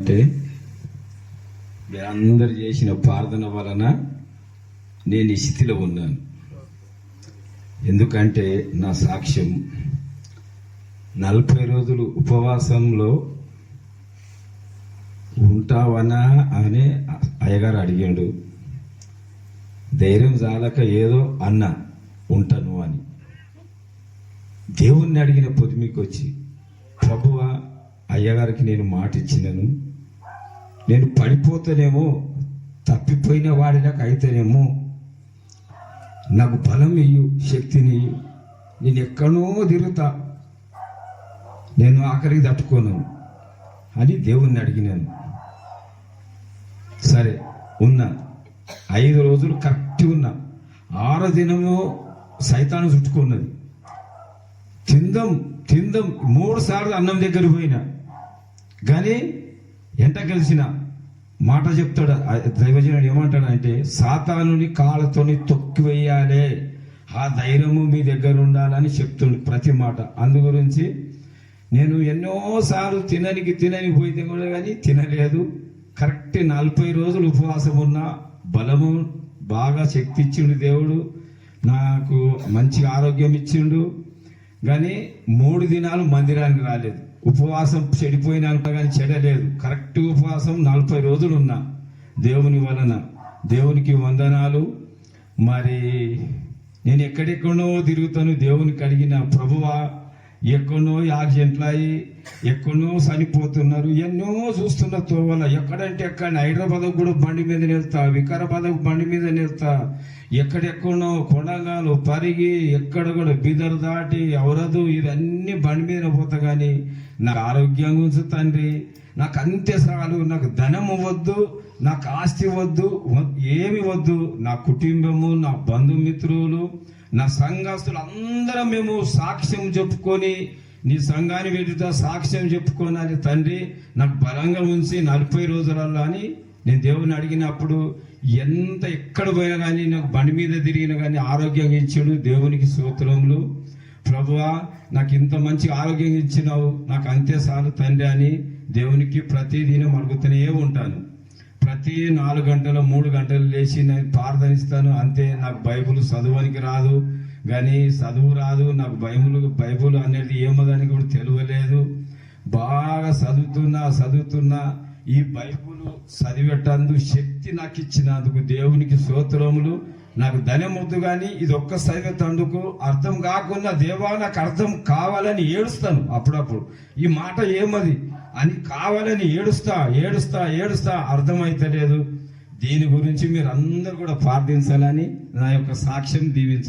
అంటే మీరందరు చేసిన ప్రార్థన వలన నేను ఈ స్థితిలో ఉన్నాను. ఎందుకంటే నా సాక్ష్యం నలభై రోజులు ఉపవాసంలో ఉంటావనా అని అయ్యగారు అడిగాడు. ధైర్యం చాలక ఏదో అన్న ఉంటాను అని. దేవుణ్ణి అడిగిన పొదిమికి వచ్చి ప్రభువ అయ్యగారికి నేను మాట ఇచ్చినాను నేను పడిపోతేనేమో తప్పిపోయిన వాడిలాగా అయితేనేమో నాకు బలం ఇయ్యు శక్తిని ఇయ్యు. నేను ఎక్కడో తిరుగుతా. నేను ఆఖరికి తట్టుకోను అని దేవుణ్ణి అడిగినాను. సరే ఉన్నా. ఐదు రోజులు కరెక్ట్ ఉన్నా. ఆరో దినము సైతాను చుట్టుకున్నది. తిందం తిందం. మూడు సార్లు అన్నం దగ్గర పోయినా. కానీ ఎంట కలిసిన మాట చెప్తాడు? దైవజనుడు ఏమంటాడంటే సాతానుని కాళ్ళతోని తొక్కివేయాలి ఆ ధైర్యము మీ దగ్గర ఉండాలని చెప్తుండు ప్రతి మాట. అందు గురించి నేను ఎన్నోసార్లు తిననికి తినని పోయితే కూడా కానీ తినలేదు. కరెక్ట్ నలభై రోజులు ఉపవాసం ఉన్న బలము బాగా శక్తి ఇచ్చిండు దేవుడు. నాకు మంచి ఆరోగ్యం ఇచ్చిండు. కానీ మూడు దినాలు మందిరానికి రాలేదు. ఉపవాసం చెడిపోయినాను కానీ చెడలేదు. కరెక్ట్ ఉపవాసం నలభై రోజులు ఉన్నా దేవుని వలన. దేవునికి వందనాలు. మరి నేను ఎక్కడెక్కడో తిరుగుతాను. దేవుని కలిగిన ప్రభువా ఎక్కడో యాక్సిడెంట్లు ఎక్కడో చనిపోతున్నారు ఎన్నో చూస్తున్న తోవల. ఎక్కడంటే ఎక్కడ? హైదరాబాద్ కూడా బండి మీద నిలుతా వికారాబాద్ బండి మీద నిలుతా ఎక్కడెక్కడో కొండగాలు పరిగి ఎక్కడ కూడా బిదర్ దాటి ఎవరదు ఇవన్నీ బండి మీద పోతా కానీ నాకు ఆరోగ్యంగా ఉంచు తండ్రి. నాకు అంతే చాలు. నాకు ధనము వద్దు నాకు ఆస్తి వద్దు ఏమి వద్దు. నా కుటుంబము నా బంధుమిత్రులు నా సంఘస్తులు అందరం మేము సాక్ష్యం చెప్పుకొని నీ సంఘాన్ని వెళ్తా సాక్ష్యం చెప్పుకోనాలి తండ్రి. నాకు బలంగా ఉంచి నలభై రోజులలో అని నేను దేవుని అడిగినప్పుడు ఎంత ఎక్కడ పోయినా కానీ నాకు బండి మీద తిరిగినా కానీ ఆరోగ్యంగా ఇచ్చాడు దేవునికి సూత్రములు ప్రభువా నాకు ఇంత మంచి ఆరోగ్యం ఇచ్చినావు నాకు అంతే చాలు తండ్రి అని దేవునికి ప్రతిదినం అడుగుతూనే ఉంటాను. ప్రతి నాలుగు గంటలు మూడు గంటలు లేచి నేను ప్రార్థనిస్తాను. అంతే నాకు బైబుల్ చదవనికి రాదు. కానీ చదువు రాదు. నాకు బైబుల్ బైబుల్ అనేది ఏమదని కూడా తెలియలేదు బాగా చదువుతున్నా చదువుతున్నా ఈ బైబుల్ చదివేటందు శక్తి నాకు ఇచ్చినందుకు దేవునికి స్తోత్రములు. నాకు ధనమొద్దు కానీ ఇది ఒక్క చదివేటందుకు అర్థం కాకుండా దేవా నాకు అర్థం కావాలని ఏడుస్తాను అప్పుడప్పుడు. ఈ మాట ఏమది? అని కావాలని ఏడుస్తా ఏడుస్తా ఏడుస్తా అర్థమైతలేదు. దీని గురించి మీరు అందరు కూడా ప్రార్థించాలని నా యొక్క సాక్ష్యం దీవించు